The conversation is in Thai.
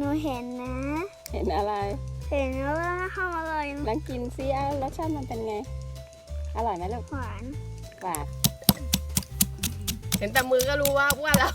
หนนะ เห็นอะไร เห็นแล้วว่าทำอร่อยลองกินซิอะรสชาติมันเป็นไง อร่อยไหมลูกหวานหวานเห็นแต่มือก็รู้ว่าอ้วนแล้ว